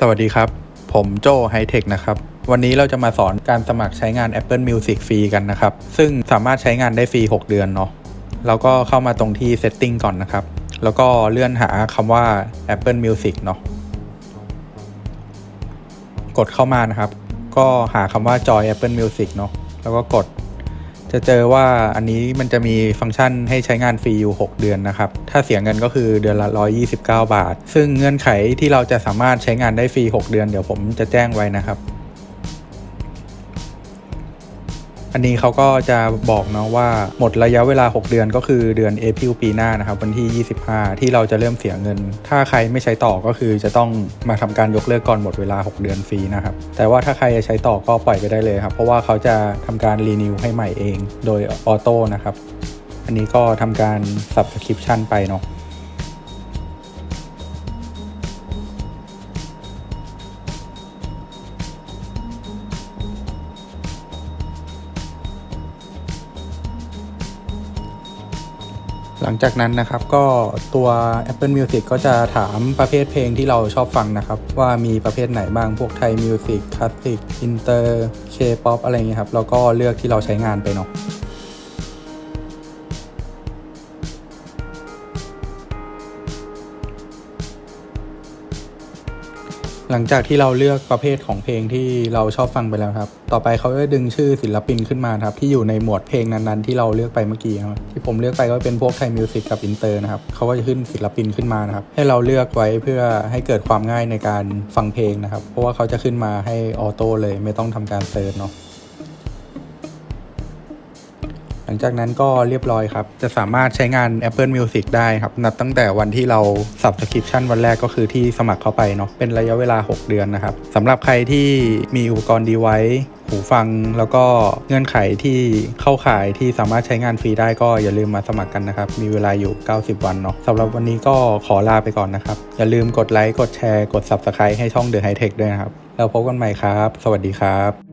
สวัสดีครับ ผมโจไฮเทคนะครับ วันนี้เราจะมาสอนการสมัครใช้งาน Apple Music ฟรีกันนะครับ ซึ่งสามารถใช้งานได้ฟรี 6 เดือนเนาะแล้วก็เข้ามาตรงที่ Setting ก่อนนะครับ แล้วก็เลื่อนหาคำว่า Apple Music เนาะกดเข้ามานะครับ ก็หาคำว่า Joy Apple Music เนาะแล้วก็กด จะเจอว่าอันนี้มันจะมีฟังก์ชันให้ใช้งานฟรีอยู่ 6 เดือนนะครับ ถ้าเสียเงินก็คือเดือนละ 129 บาท ซึ่งเงื่อนไขที่เราจะสามารถใช้งานได้ฟรี 6 เดือน เดี๋ยวผมจะแจ้งไว้นะครับ อันนี้เขาก็จะบอกเนาะว่าหมดระยะเวลา 6 เดือนก็คือเดือนเอพิลปีหน้านะครับวันที่ 25 ที่เราจะเริ่มเสียเงิน ถ้าใครไม่ใช้ต่อก็คือจะต้องมาทำการยกเลิกก่อนหมดเวลา 6 เดือนฟรีนะครับแต่ว่าถ้าใครจะใช้ต่อก็ปล่อยไปได้เลยครับเพราะว่าเขาจะทำการรีนิวให้ใหม่เอง โดยออโต้นะครับอันนี้ก็ทำการ Subscription ไปเนาะ หลังจากนั้นนะครับก็ตัว Apple Music ก็จะถามประเภทเพลงที่เราชอบฟังนะครับ ว่ามีประเภทไหนบ้างพวกไทยมิวสิกคลาสสิกอินเตอร์เคป๊อปอะไรเงี้ยครับแล้วก็เลือกที่เราใช้งานไปเนาะ หลังจากที่เราเลือกประเภทของเพลงที่เราชอบฟังไปแล้วครับ ต่อไปเขาจะดึงชื่อศิลปินขึ้นมาครับที่อยู่ในหมวดเพลงนั้นๆที่เราเลือกไปเมื่อกี้ครับที่ผมเลือกไปก็เป็นพวกไทยมิวสิกกับอินเตอร์นะครับเขาก็จะขึ้นศิลปินขึ้นมานะครับให้เราเลือกไว้เพื่อให้เกิดความง่ายในการฟังเพลงนะครับเพราะว่าเขาจะขึ้นมาให้ออโต้เลยไม่ต้องทำการเซิร์ชเนาะ หลังจากนั้นก็เรียบร้อยครับ จะสามารถใช้งาน Apple Music ได้ครับ นับตั้งแต่วันที่เรา Subscription วันแรกก็คือที่สมัครเข้าไปเนาะเป็นระยะเวลา 6 เดือนนะครับสำหรับใครที่มีอุปกรณ์ device หูฟังแล้วก็เงื่อนไขที่เข้าขายที่สามารถใช้งานฟรีได้ก็อย่าลืมมาสมัครกันนะครับ มีเวลาอยู่ 90 วันเนาะสำหรับวันนี้ก็ขอลาไปก่อนนะครับ อย่าลืมกดไลค์ กดแชร์ กด Subscribe ให้ช่อง The High Tech ด้วยนะครับ แล้วพบกันใหม่ครับ สวัสดีครับ